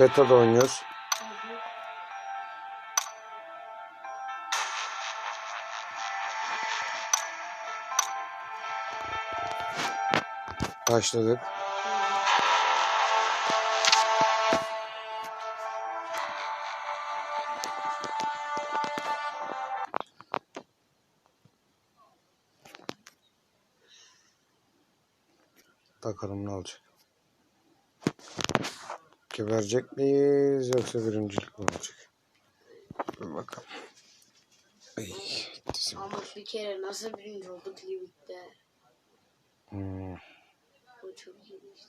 Beta'da oynuyoruz. Başladık. Bakalım ne olacak. Geberecek miyiz yoksa birincilik mi olacak? Dur bakalım. Ay, dizim. Ama bir kere nasıl birinci olduk Livik'te. Hmm. O çok iyiymiş.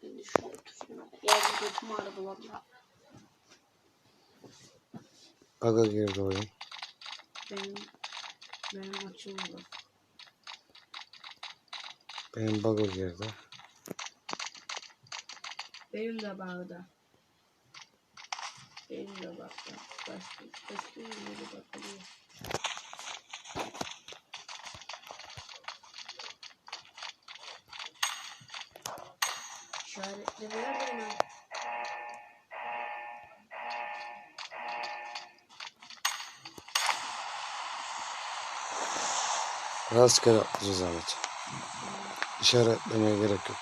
Şimdi şuraya oturayım. Ya bir götüm ağrıdı valla. Baga girdi oyun. Benim, benim var. Benim baga girdi. Benim de bağda. Benim de bağda. Başka, başka bir yere bakalım. İşaretleri nerede lan? Rastgele atlayacağız Ahmet. İşaretlemeye gerek yok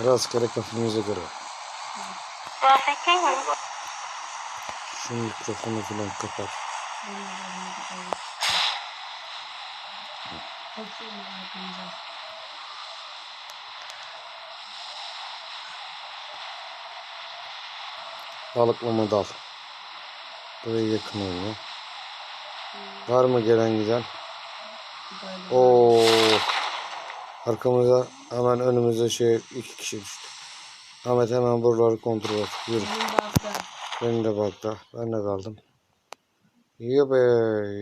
dayıcı. Rastgele kafamıza göre. Şu mikrofonu falan kapat. Balıklama dal. Buraya yakın oynuyor. Var mı gelen giden? Oo. Arkamıza hemen önümüze şey iki kişi düştü. Ahmet hemen buraları kontrol et. Yürü. Benim de bakta. Ben de kaldım. Yiyor be.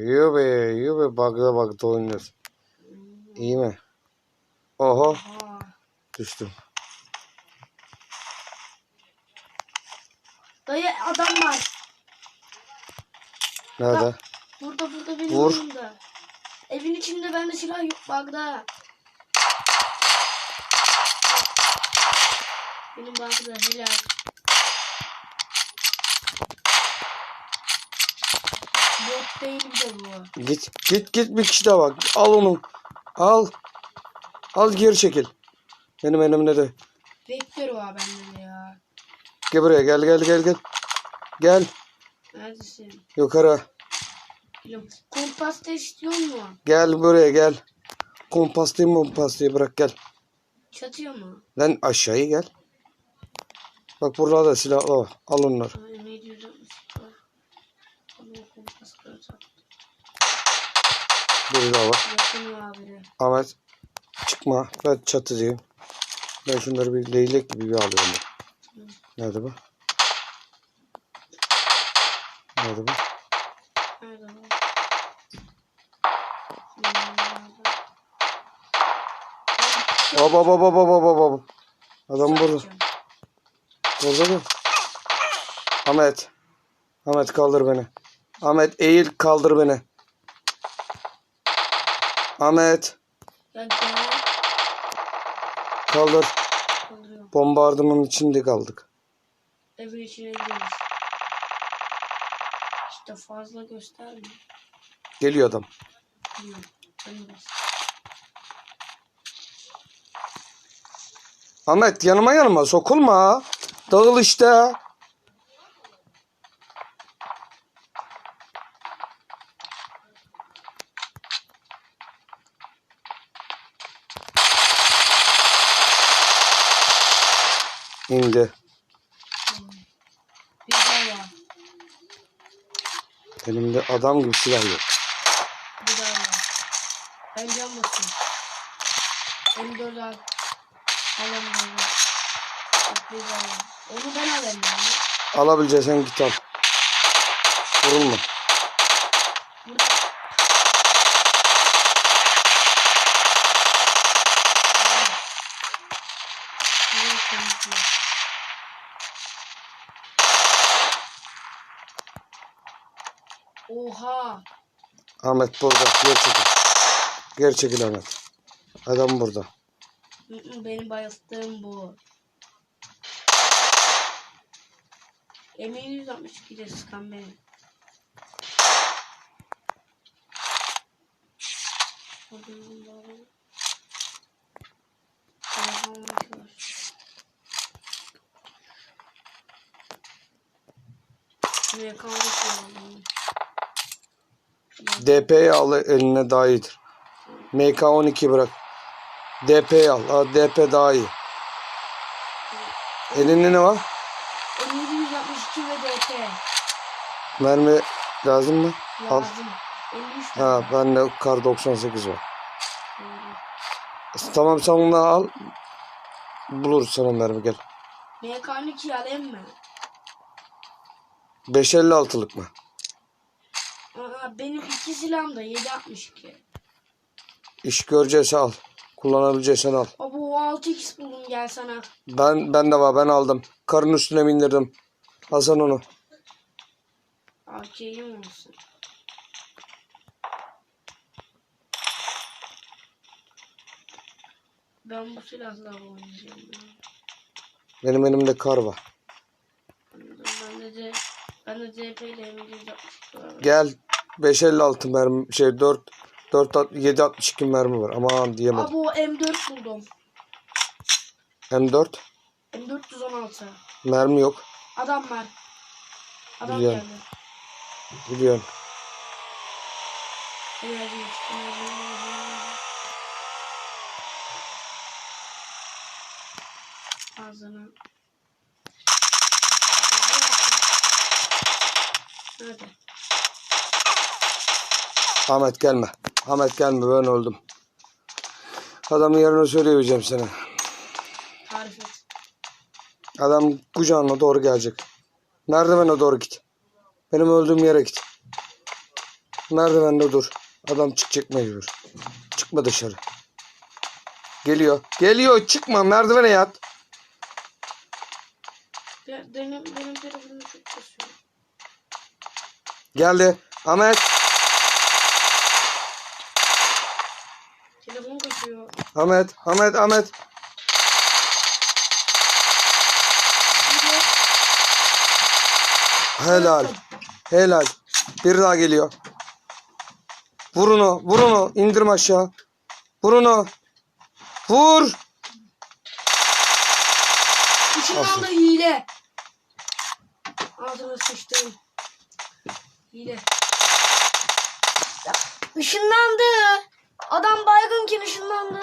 Yiyor be. Yiyor be. Bagda bagda oynuyoruz. İyi mi? Oho. Düştüm. dayı adam var. Nerede? Burada burada benim Vur. yanımda. Evin içinde bende silah yok bagda. Benim bagda helal. Bot değil de bu. Git. Git git bir kişi daha bak. Al onu. Al. Al geri çekil. Benim elimde de. Vektör var bende de ya. Gel buraya gel gel gel gel. Gel. Neredesin? Yukarı. Bilmiyorum. Kompas da istiyor mu? Gel buraya gel. Kompastayı mompastayı bırak gel. Çatıyor mu? Lan aşağıya gel. Bak burada da silahlı var. Al onları. Biri daha var. Ahmet çıkma. Ben çatıcıyım. Ben şunları bir leylek gibi bir alıyorum. ben. Nerede bu? Nerede bu? Nerede bu? Nerede? Hop hop hop hop hop hop hop. Adam burada. Mı? Ahmet. Ahmet kaldır beni. Ahmet eğil kaldır beni. Ahmet kaldır. Bombardımanın içinde kaldık. Evin içine giriyoruz. İşte fazla gösterme. Geliyor adam. Ahmet yanıma yanıma sokulma. Dağıl işte. İndi. Elimde adam gibi silah yok. Bir daha var. Ben can. Onu dört al. Alalım bunu. Bak bir daha var. Onu ben alayım. Alabileceksen git al. Vurulma. Burada. Oha. Ahmet burada. Geri çekil. Geri çekil Ahmet. Adam burada. Hı hı, Beni bayılttığım bu. Emin 162 de sıkan beni. Hadi bakalım. Telefon var. Şuraya kalmış ya. DP'yi al eline daha iyidir. MK12 bırak. DP'yi al. DP daha iyi. Elinde ne var? Emin 162 ve DP. Mermi lazım mı? Al. Lazım. 53 Ha bende kar 98 var. Tamam sen onu al. Buluruz sana mermi gel. MK12 alayım mı? 556'lık mı? Aa, benim iki silahım da 762. İş göreceğiz al. Kullanabileceksen al. Baba o 6x buldum gel sana. Ben ben de var ben aldım. Karın üstüne bindirdim. Hasan onu. AK'yim olsun. Ben bu silahla oynayacağım. ya. Benim elimde kar var. Ben de de ben de DP ile M162 var. Gel 556 mermi şey 4 4 762 mermi var. Aman diyemedim. Abi o M4 buldum. M4 M416. mermi yok. Adam var. Adam Biliyorum. geldi. Enerji. Ağzına. Hadi. Ahmet gelme. Ahmet gelme ben öldüm. Adamın yerini söyleyeceğim sana. Tarif et. Adam kucağına doğru gelecek. Merdivene doğru git. Benim öldüğüm yere git. Merdivende dur. Adam çıkacak mecbur. Çıkma dışarı. Geliyor. Geliyor çıkma merdivene yat. Ya, benim, benim telefonum çok kasıyor. Geldi. Ahmet. Telefon kasıyor. Ahmet. Ahmet. Ahmet. Gidiyor. Helal. Helal. Bir daha geliyor. Vur onu. Vur onu. İndirme aşağı. Vur onu. Vur. Işınlandı hile. Ağzına sıçtım. Hile. Işınlandı. Adam baygınken ışınlandı.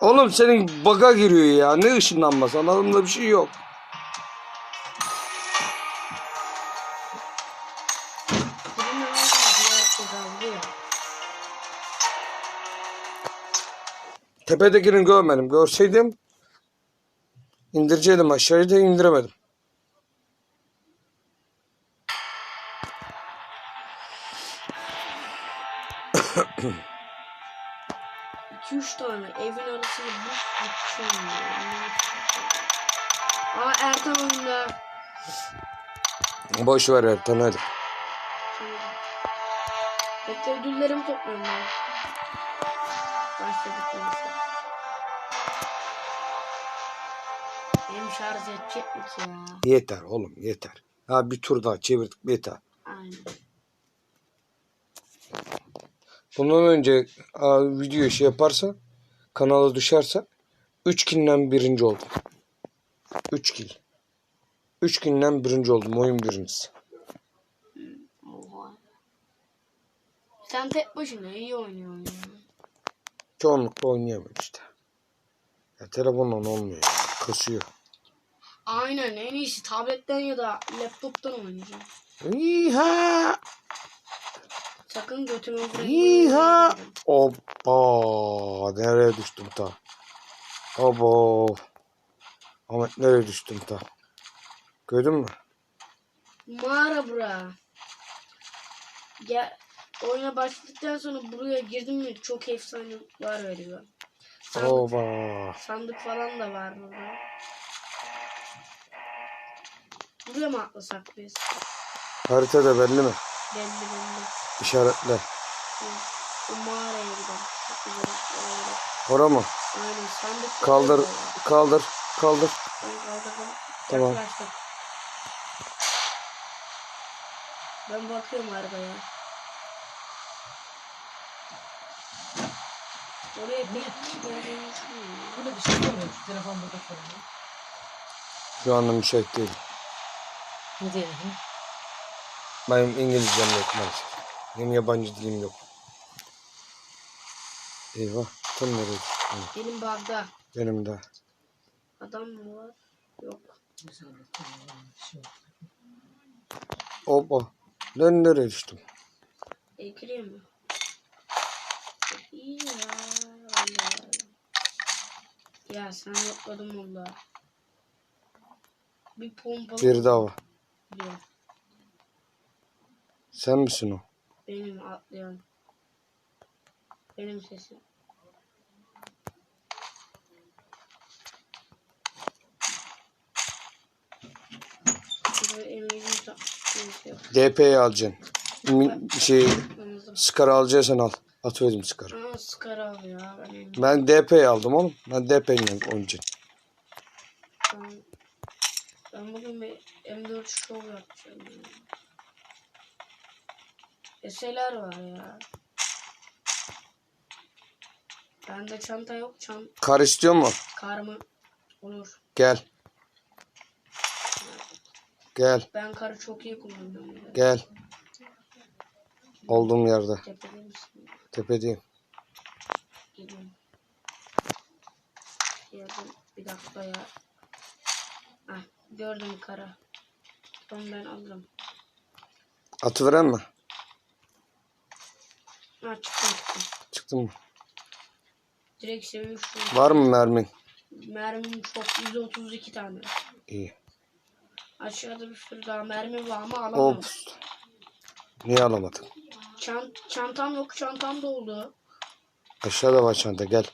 Oğlum senin baga giriyor ya. Ne ışınlanması? Adamda bir şey yok. Tepedekini görmedim. Görseydim indireceydim aşağıya da indiremedim. İki üç tane evin arasını bu açıyor. Aa Ertan oyunda. Boş ver Ertan hadi. Bekle ödüllerimi topluyorum ben. Başladık neyse. Şarj edecek mi ki ya? Yeter oğlum yeter. Ha bir tur daha çevirdik yeter. Aynen. Bundan önce a, video şey yaparsa kanala düşerse 3 kinden birinci oldum. 3 kil. 3 kinden birinci oldum oyun birincisi. Oha. Sen tek başına iyi oynuyorsun ya. Çoğunlukla oynayamıyorum işte. Ya telefonla olmuyor. Kasıyor. Aynen en iyisi tabletten ya da laptoptan oynayacağım. İha! Sakın götüme İha! Hoppa! Nereye düştüm ta? Abo! Ahmet nereye düştüm ta? Gördün mü? Mağara bura. Gel. Oyuna başladıktan sonra buraya girdim mi çok efsane var veriyor. Sandık, Oba! sandık falan da var burada. Buraya mı atlasak biz? Harita da belli mi? Belli belli. İşaretle. Hı. Bu mağaraya gidelim. Ora mı? Aynen sandık. Kaldır. Kaldır. Kaldır. Ben kaldırdım. Tamam. Yaklaştım. Ben bakıyorum arabaya. Oraya bir. Burada bir şey. Şu telefon burada kalıyor. Şu anda müsait değilim. Ne diyelim? Benim İngilizcem yok maalesef. Benim yabancı dilim yok. Eyvah. Tam nereye düştüm? Benim bagda. Benim de. Adam mı var? Yok. Hoppa. Ben nereye düştüm? Ekrem mi? İyi ya. Allah Allah. Ya sen yokladın valla. Bir pompalı Bir daha var. Diyor. Sen misin o? Benim atlayan. Benim sesim. DP'yi alacaksın. Mi- Şey. Scar alacaksan al. Atıverdim Scar'ı. Aa sıkar abi ya. Ben. Ben DP'yi aldım oğlum. Ben DP'yle oynayacağım. Ben, ben bugün bir M4 show yapacağım. Ya. SLR var ya. Bende çanta yok. Çant Kar istiyor mu? karmı olur. Gel. Gel. Ben karı çok iyi kullanıyorum. ya. Gel. Olduğum yerde. Tepede misin? Tepedeyim. Geldim. Bir dakika ya. Ah, gördüm kara. Onu ben alırım. Atıveren mi? Ha çıktım çıktım. Çıktın mı? Direkt seviyor şu. Var mı mermin? Mermim çok 132 tane. İyi. Aşağıda bir sürü daha mermi var ama alamam. Hop. Niye alamadın? Çant çantam yok çantam doldu. Aşağıda var çanta gel.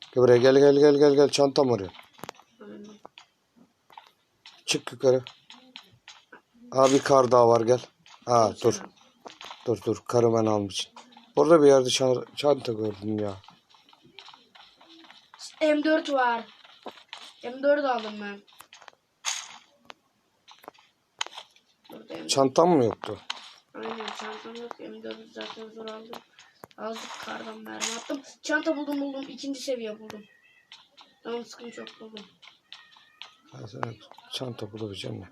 Gel buraya gel gel gel gel gel çantam oraya. Çık yukarı. Abi kar daha var gel. Aa dur. Sen al. Dur dur karı ben almışım. Orada bir yerde çan- çanta gördüm ya. M4 var. M4 aldım ben. Burada M4. Çantam mı yoktu? Aynen çantam yok. M4'ü zaten zor aldım. Azıcık kardan mermi attım. Çanta buldum buldum. İkinci seviye buldum. Tamam sıkıntı yok buldum. Ben sana çanta bulabileceğim ya.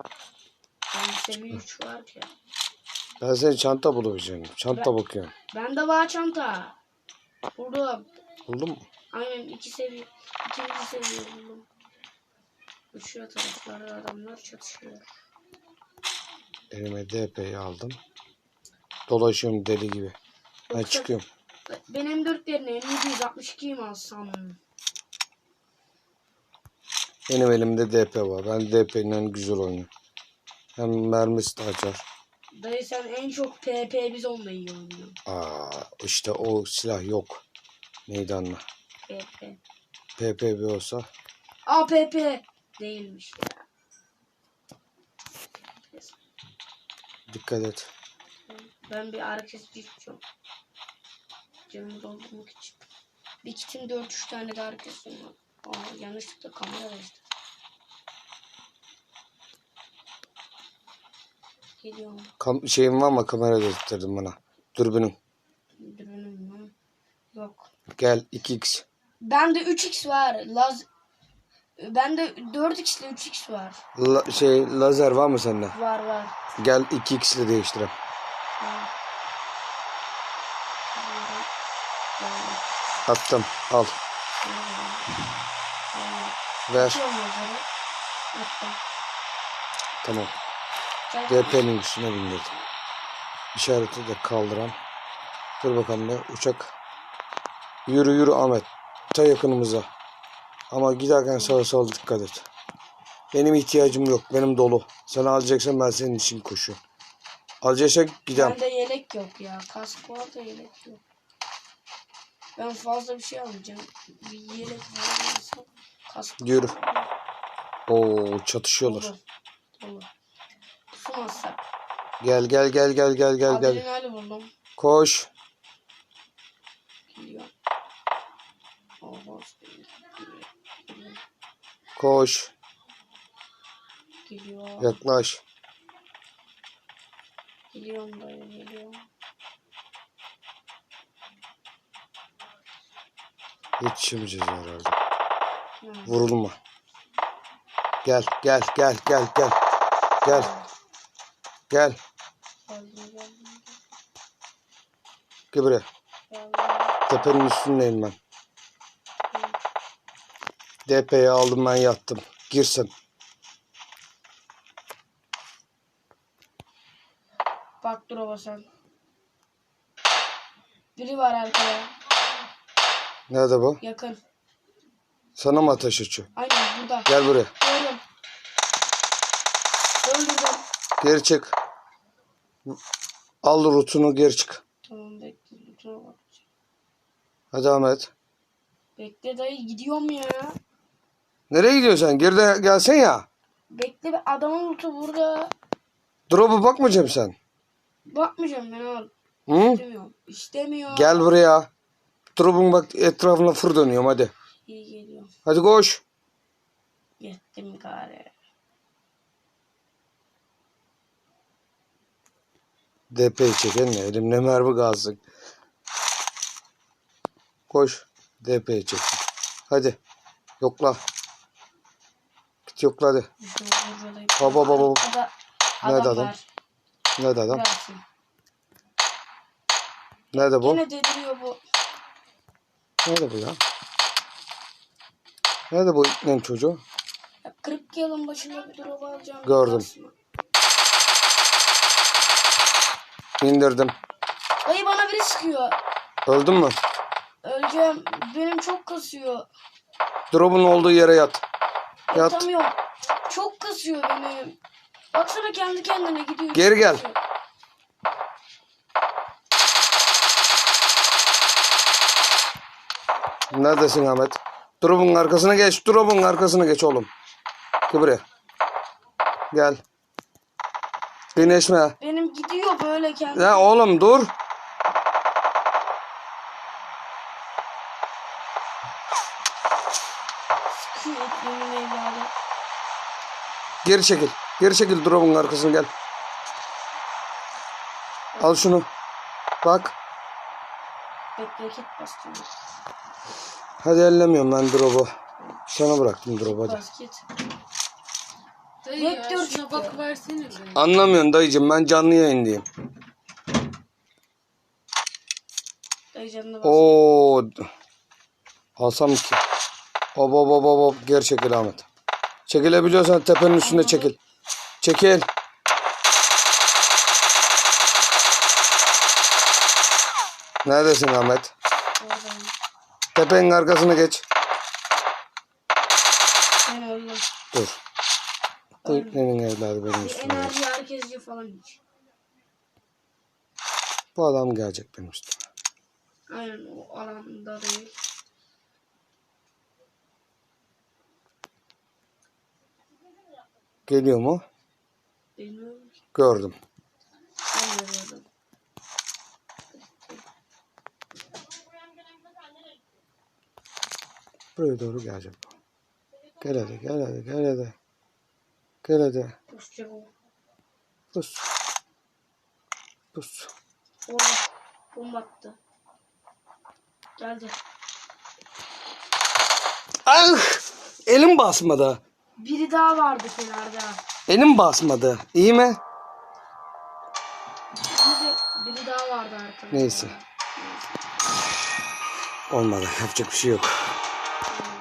Ben seviye 3 var ki. Ben senin çanta bulabileceğim. Çanta bakıyorum. Bende var çanta. Buldum. Buldun mu? Aynen iki seviye. ikinci seviye buldum. Uçuyor taraflarda adamlar çatışıyor. Elime DP'yi aldım. Dolaşıyorum deli gibi. Ben Yoksa- çıkıyorum. Ben M4 yerine M762'yi mi alsam? Benim elimde DP var. Ben DP ile güzel oynuyorum. Hem mermisi de açar. Dayı sen en çok PP biz onunla iyi oynuyorsun. Aa işte o silah yok. Neydi anla. PP. PPB olsa APP değilmiş ya. dikkat et. Ben bir ara kesici içiyorum. Canımı doldurmak için. Bir kitim 4-3 tane de kesici var. Aa, yanlışlıkla kamera. Geliyorum. Kam şeyim var mı kamera getirdim bana. Dürbünüm. Dürbünüm mü? Yok. Gel 2x. Bende 3x var. Laz Bende 4x ile 3x var. La- şey lazer var mı sende? Var var. Gel 2x ile değiştirelim. Attım. Al. Ver. Tamam. DP'nin üstüne bindirdim. İşareti de kaldıran. Dur bakalım be uçak. Yürü yürü Ahmet. Ta yakınımıza. Ama giderken sağa sola dikkat et. Benim ihtiyacım yok. Benim dolu. Sen alacaksan ben senin için koşuyorum. Alacaksan gidem. Bende yelek yok ya. Kask var da yelek yok. Ben fazla bir şey almayacağım. Bir yelek falan. Yürü. Oo çatışıyorlar. Dolu. Kusmazsak. Gel gel gel gel gel gel gel. Adrenali buldum. Koş. Geliyor. Geliyor. Koş. Geliyor. Yaklaş. Geliyorum dayı geliyorum. Yetişemeyeceğiz herhalde. Vurulma. Gel gel gel gel gel. Gel gel. Gel buraya. Tepenin üstündeyim ben. DP'yi aldım ben yattım. Girsin. Bak dur baba sen. Biri var arkada. Nerede bu? Yakın. Sana mı ateş açıyor? Aynen burada. Gel buraya. Gördüm. Öldürdüm. Geri çık. Al rutunu geri çık. Tamam bekle. Lütfen bak. Hadi Ahmet. Bekle dayı gidiyorum ya. Nereye gidiyorsun sen? Geride gelsen ya. Bekle be adamın lootu burada. Drop'a bakmayacağım sen. Bakmayacağım ben al. Hı? İstemiyorum. İstemiyorum. Gel buraya. Drop'un bak etrafına fır dönüyorum hadi. Hadi koş. Gittim gari. DP'yi çeken ne? Elimle mermi kalsın. Koş. DP'yi çek. Hadi. Yokla. Git yokla hadi. Baba, baba, baba. Nerede adam? var. Nerede adam? Bıraksın. Nerede bu? Yine dediriyor bu. Nerede bu ya? Nerede bu ipnen çocuğu? Ya 40 yılın başında bir drop alacağım. Gördüm. Basma. İndirdim. Dayı bana biri sıkıyor. Öldün mü? Öleceğim. Benim çok kasıyor. Drop'un olduğu yere yat. Yat. Yatamıyorum. Çok kasıyor benim. Baksana kendi kendine gidiyor. Geri gel. Kasıyor. Neredesin Ahmet? Drop'un arkasına geç. Drop'un arkasına geç oğlum. Gel buraya. Gel. Güneşme. Benim gidiyor böyle kendi. Ya oğlum dur. Geri çekil. Geri çekil drop'un arkasına gel. Al şunu. Bak. Bekle kit. Hadi ellemiyorum ben drop'u. Sana bıraktım drop'u hadi. Basket. Dayı ya Vektör şuna çıktı. bak versene be. Anlamıyorsun dayıcım ben canlı yayındayım. Dayı canına. Oo. Alsam ki. Hop hop hop hop hop. Geri çekil Ahmet. Çekilebiliyorsan tepenin üstünde çekil. Çekil. Neredesin Ahmet? Tepenin arkasına geç. Ben öldüm. Dur. Bu iplerin evladı benim üstüme. geç. enerji herkesci falan hiç. Bu adam gelecek benim üstüme. Aynen o alanda değil. Geliyor mu? Bilmiyorum. Gördüm. Ben görüyordum. Buraya doğru gelecek. Gel hadi gel hadi gel hadi. Gel hadi. Pus. Pus. Orada. Bomba attı. Geldi. Ah! Elim basmadı. Biri daha vardı kenarda. Elim basmadı. İyi mi? Biri, biri daha vardı arkada. Neyse. Olmadı. Yapacak bir şey yok.